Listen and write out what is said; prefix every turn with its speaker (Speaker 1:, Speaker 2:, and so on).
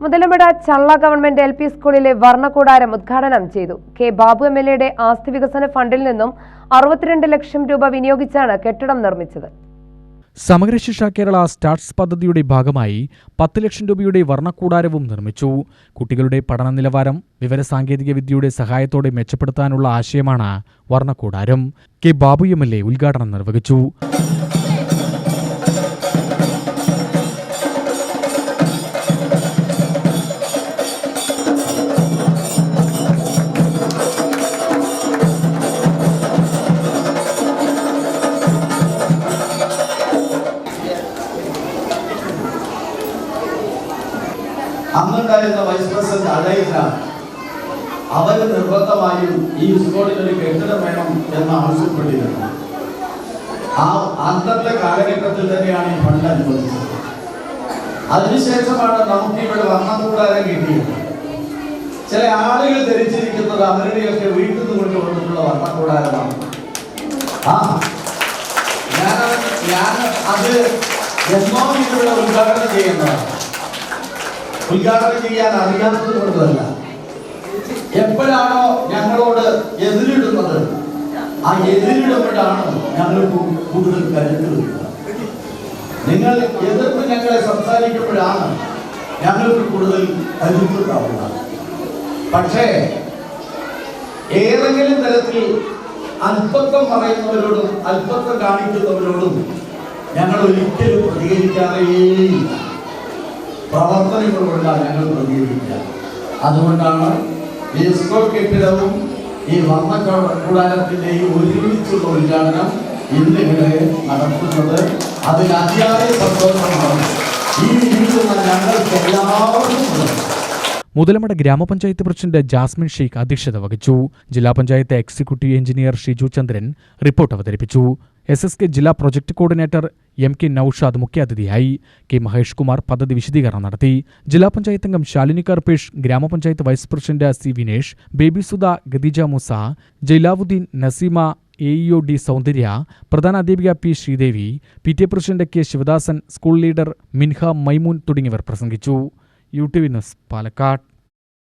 Speaker 1: Muthalamada Challa government L P സ്കൂളിലെ വർണകൂടാരം ഉദ്ഘാടനം ചെയ്തു. കെ ബാബു എം എൽ എയുടെ ആസ്തി വികസന ഫണ്ടിൽ നിന്നും അറുപത്തിരണ്ട് ലക്ഷം രൂപ വിനിയോഗിച്ചാണ് കെട്ടിടം നിർമ്മിച്ചത്.
Speaker 2: സമഗ്ര ശിക്ഷ കേരള സ്റ്റാർട്സ് പദ്ധതിയുടെ ഭാഗമായി പത്ത് ലക്ഷം രൂപയുടെ വർണക്കൂടാരവും നിർമ്മിച്ചു. കുട്ടികളുടെ പഠന നിലവാരം വിവരസാങ്കേതിക വിദ്യയുടെ സഹായത്തോടെ മെച്ചപ്പെടുത്താനുള്ള ആശയമാണ് വർണക്കൂടാരം. K Babu M L A ഉദ്ഘാടനം നിർവഹിച്ചു.
Speaker 3: അന്നുണ്ടായിരുന്ന വൈസ് പ്രസിഡന്റ് അടയില്ല അവർ നിർബന്ധമായും ഈ സ്കൂളിൽ ഒരു കെട്ടിടം വേണം എന്ന് ആവശ്യപ്പെട്ടിരുന്നു. ആ അന്നത്തെ കാലഘട്ടത്തിൽ തന്നെയാണ് ഈ ഫണ്ട് അനുവദിച്ചത്. അതിനുശേഷമാണ് നമുക്ക് ഇവിടെ വർണകൂടാരം കിട്ടിയത്. ചില ആളുകൾ ധരിച്ചിരിക്കുന്നത് അവരുടെയൊക്കെ വീട്ടിൽ നിന്ന് കൊണ്ടുവന്നിട്ടുള്ള വർണകൂടാരമാണ്. ആ ഞാൻ ഞാൻ അത് എന്നോ ഇവിടെ ഉദ്ഘാടനം ചെയ്യുന്നതാണ്. ഉദ്ഘാടനം ചെയ്യാൻ അറിയാത്തത് കൊണ്ടല്ല. എപ്പോഴാണോ ഞങ്ങളോട് എതിരിടുന്നത് ആ എതിരിടുമ്പോഴാണ് ഞങ്ങൾ കൂടുതൽ കരുത്ത്. നിങ്ങൾ എതിർത്ത് ഞങ്ങളെ സംസാരിക്കുമ്പോഴാണ് ഞങ്ങൾക്ക് കൂടുതൽ കരുത്തുണ്ടാവുക പക്ഷേ ഏതെങ്കിലും തരത്തിൽ അല്പത്വം പറയുന്നവരോടും അല്പത്വം കാണിക്കുന്നവരോടും ഞങ്ങൾ ഒരിക്കലും പ്രതികരിക്കാറേയില്ല. പ്രവർത്തനങ്ങൾ കൊണ്ടാണ് ഞങ്ങൾ പ്രതികരിക്കുക. അതുകൊണ്ടാണ് ഈ സ്കൂൾ കെട്ടിടവും ഈ വർണക്കൂടാരത്തിന്റെയും ഒരുമിച്ചുള്ള ഉദ്ഘാടനം ഇന്ന് ഇവിടെ നടത്തുന്നത് അതിൽ അതിയായ സന്തോഷമാണ്. ഈ രീതിയിലുള്ള ഞങ്ങൾക്ക് എല്ലാവർക്കും.
Speaker 2: മുതലമട ഗ്രാമപഞ്ചായത്ത് പ്രസിഡന്റ് ജാസ്മിൻ ഷെയ്ഖ് അധ്യക്ഷത വഹിച്ചു. ജില്ലാ panchayat executive engineer Shiju Chandran report അവതരിപ്പിച്ചു. എസ് എസ് കെ ജില്ലാ project coordinator M K Noushad മുഖ്യാതിഥിയായി. കെ മഹേഷ് കുമാർ പദ്ധതി വിശദീകരണം നടത്തി. ജില്ലാ പഞ്ചായത്ത് അംഗം ശാലിനി കർപ്പേഷ് ഗ്രാമപഞ്ചായത്ത് vice president C Vinesh Baby Sudha Khadeeja Musa Jailavuddin Naseema A E O D Soundarya പ്രധാന അധ്യാപിക P Sreedevi P T president K Sivadasan school leader Minha Maimoon തുടങ്ങിയവർ പ്രസംഗിച്ചു. U T V news Palakkad.